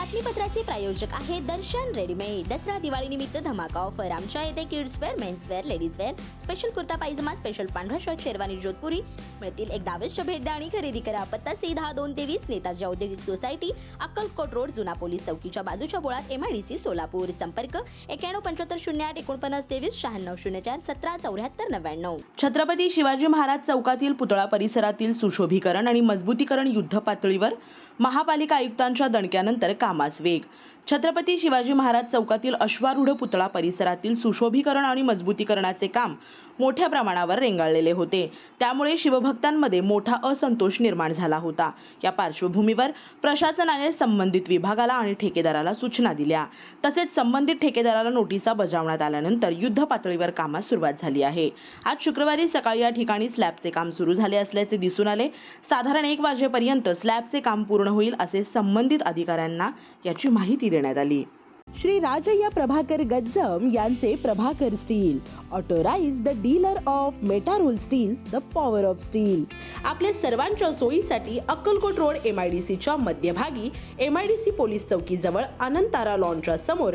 बातमीपत्राचे प्रायोजक आहे दर्शन रेडीमेड दसरा दिवाळी निमित्त धमाका ऑफर आमच्या येथे kids wear men's wear ladies wear special kurta pyjama special पांढरा शर्ट शेरवानी जोधपुरी. मिळतील एक दावेश्य भेट द्या आणि खरेदी करा. पत्ता सी दहा दोन तेवीस नेताजी औद्योगिक सोसायटी अक्कलकोट रोड जुना पोलीस चौकीच्या बाजूच्या बोळात एमआयडीसी सोलापूर. संपर्क एक्याण्णव पंच्याहत्तर शून्य आठ एकोणपन्नास तेवीस शहाण्णव शून्य चार सतरा चौऱ्याहत्तर नव्याण्णव. छत्रपती शिवाजी महाराज चौकातील पुतळा परिसरातील सुशोभीकरण आणि मजबूतीकरण युद्ध पातळीवर महापालिका आयुक्तांच्या दणक्यानंतर कामास वेग छत्रपती शिवाजी महाराज चौकातील अश्वारूढ पुतळा परिसरातील सुशोभीकरण आणि मजबूतीकरणाचे काम मोठ्या प्रमाणावर रेंगाळलेले होते. त्यामुळे शिवभक्तांमध्ये मोठा असंतोष निर्माण झाला होता. या पार्श्वभूमीवर प्रशासनाने संबंधित विभागाला आणि ठेकेदाराला सूचना दिल्या. तसेच संबंधित ठेकेदाराला नोटिसा बजावण्यात आल्यानंतर युद्ध पातळीवर कामास सुरुवात झाली आहे. आज शुक्रवारी सकाळी या ठिकाणी स्लॅबचे काम सुरू झाले असल्याचे दिसून आले. साधारण एक वाजेपर्यंत स्लॅबचे काम पूर्ण होईल असे संबंधित अधिकाऱ्यांना याची माहिती देण्यात आली. श्री राजय्या प्रभाकर गज्जम यांचे Prabhakar steel. Authorised the dealer of Metarol steel the power of steel आपल्या सर्वांच्या सोयीसाठी Akkalkot road M I D सीच्या मध्यभागी M I D C police चौकीजवळ Anantara लॉनच्या समोर